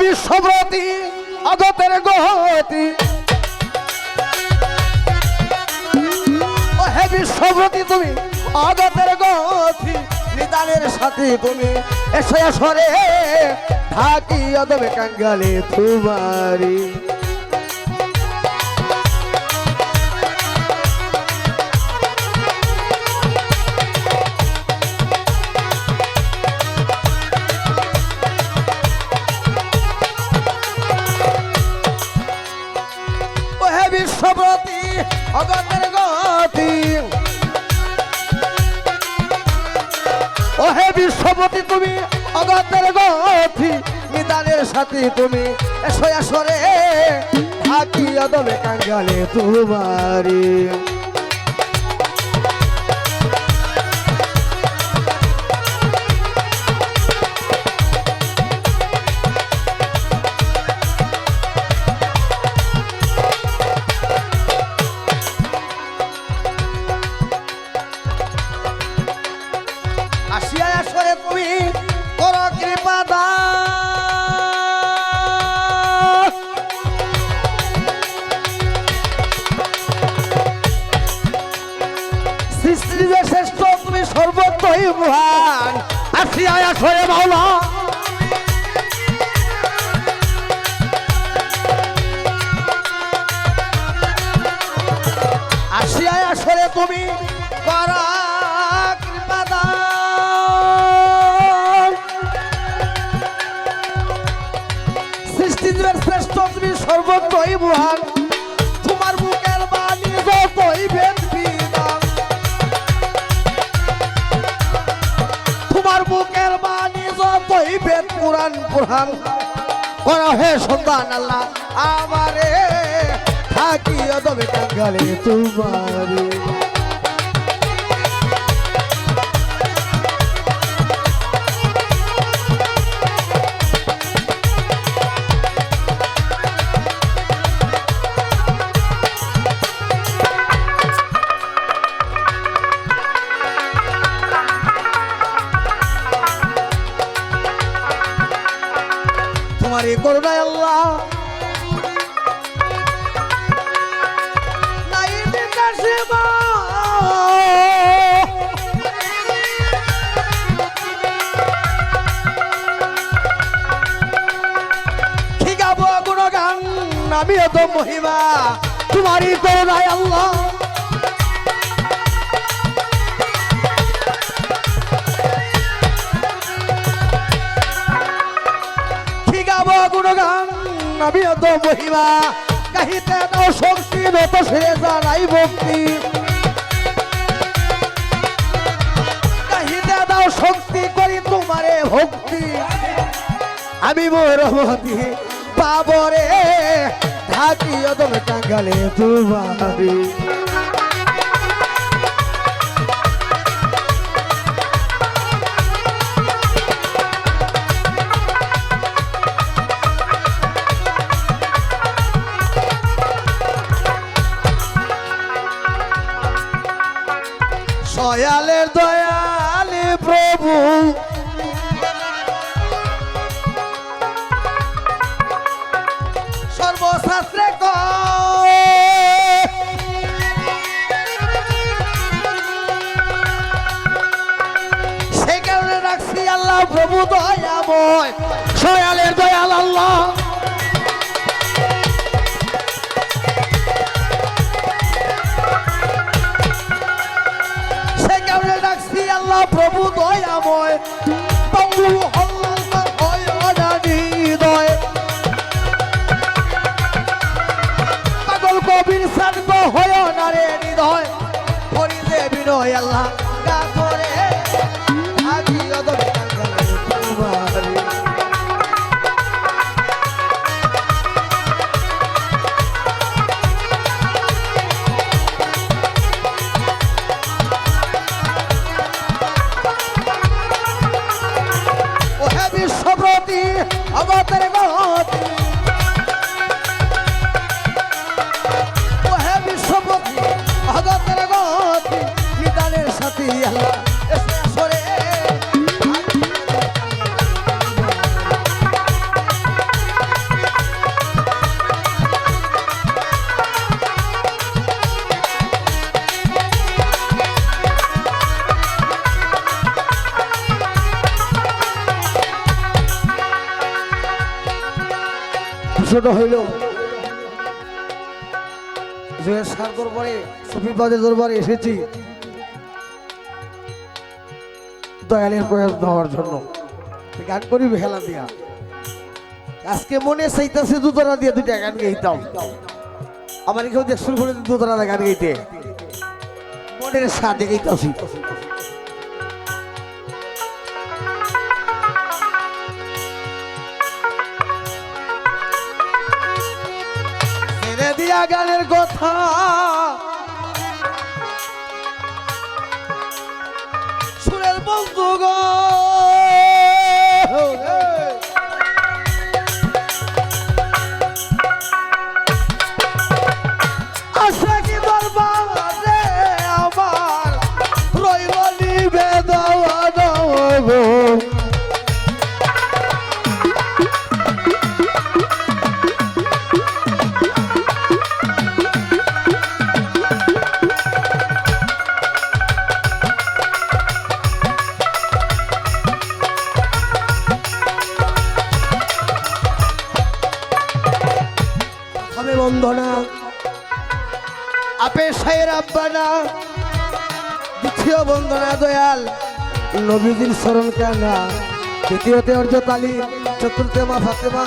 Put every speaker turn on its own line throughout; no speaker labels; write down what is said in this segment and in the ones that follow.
বিশ্বব্রতী অগতের গতি। ও হে বিশ্বব্রতী, তুমি আগতের গতি, নিদানের সাথে তুমি এসে সরে ঢাকি অদবে কাঙ্গালে তোমারি। অগতের গতি। ও হে বিশ্বপতি, তুমি অগতের গতি। নিদানের সাথে তুমি এসো এসরে থাকি অদলে কাঙ্গালে তোমারি মহান আসিয়া আসরে মাওলা। আসিয়া আসরে তুমি করা কৃপা শ্রেষ্ঠ তুমি সর্বত্রই মহান। ভেদ প্রধান করা হে সন্তান আল্লাহ। আমারে থাকি তবে কাঙ্গালে তোমারে এই করুণায় আল্লাহ। নাই বিকাশে মা। কি গুণগান আমিও তো মহিমা। তোমারই করুণায় আল্লাহ। গুণগান আমিও তো মহিমা কাহিতে নাও শক্তি, নত সেরে জানাই ভক্তি। কাহিতে দাও শক্তি করি তোমারে ভক্তি। আমি মোরমতি পাবরে, ঢাকি অদম টাঙ্গালে তোমারি দয়াময় সয়ালের দয়াল আল্লাহ। সে কারণে ডাকছি আল্লাহ, প্রভু দয়াময়। পাগল কবির শান্ত হয় না রে হৃদয়। হরি দে বিনয় আল্লাহ করে আজি অবতারে গতি ও হে বিশ্বব্রতী অবতারে গতি নিদানের উদ্দেশ্যটা হইল। সার দরবারে সফিবাদের দরবারে এসেছি। দয়ালের প্রয়াস জন্য। গান করি হেলা দিয়া। আজকে মনে চাইতেছে দুতরা দিয়ে দুইটা গান গাইতাম। আমার কেউ দেখ শুরু করে দুতরা গান গাইতে। মনের সাথে গাইতাছি। ছেড়ে দিয়া গানের কথা। সুরের বন্ধু গো বন্ধনা আপে সাহের আব্বানা। দ্বিতীয় বন্দনা দয়াল। নবীজির স্মরণ কাঙ্গা তৃতীয়তে অর্জ তালি চতুর্থে মা ফাতেমা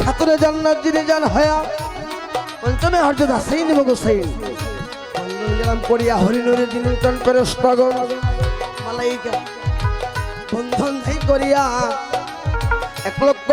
ঠাকুরে জান্নাত যিনি জান হয়া। পঞ্চমে হর্য দাসাইন মগুসাইন গেলাম করিয়া হরিণরে যিনি টন করে মালাইকা বন্ধন ধাই করিয়া এক লক্ষ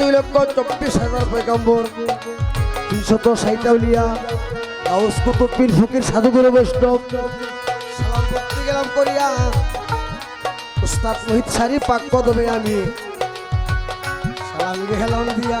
দুই লক্ষ চব্বিশ হাজার তিনশত সাইতাউলিয়া, গাউস কুতুব ফকির সাধুগুরু বৈষ্ণব। সালাম করতে গেলাম করিয়া, উস্তাদ মোহিত সারি পাক কদমে আমি। সালাম গেলাম দিয়া।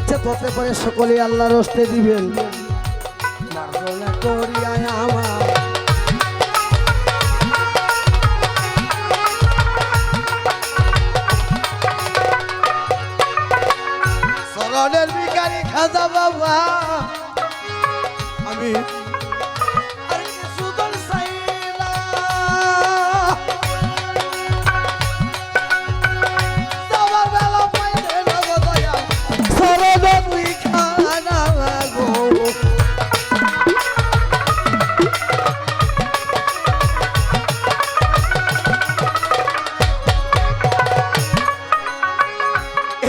ত্রুটি পথে পরে সকলে আল্লাহ রস্তে দিবেন। করিয়া আমার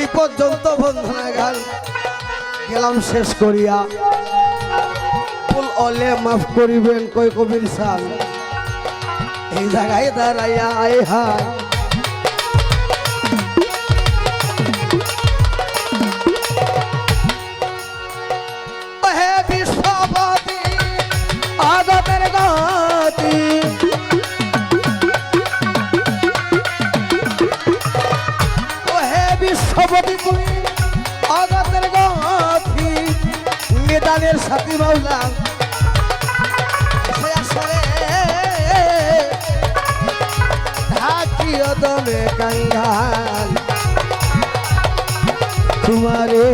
এই পর্যন্ত বন্ধনা গান। গেলাম শেষ করিয়া। ফুল অলে মাফ করিবেন কই কবির সাল। এই জায়গায় দাঁড়াইয়া আয় হায়। মেদানের সাথী আসরে ঢাকিও দমে তোমারে